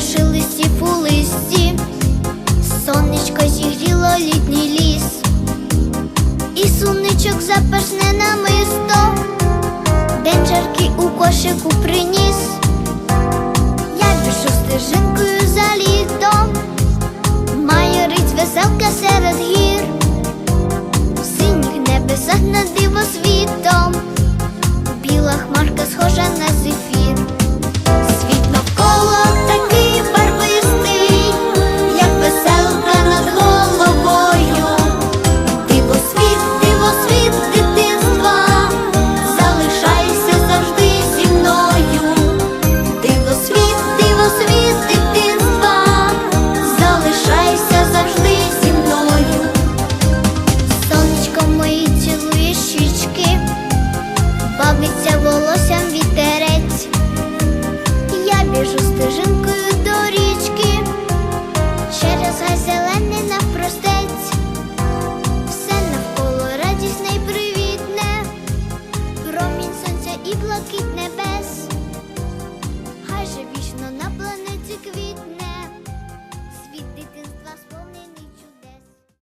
запашили і у листі, сонечко зігріло літній ліс, і суничок запашне намисто, день жаркий у кошику приніс. Я біжу стежинкою за літом, майорить веселка серед гір, в синіх небесах над диво світом, біла хмарка схожа на зефір.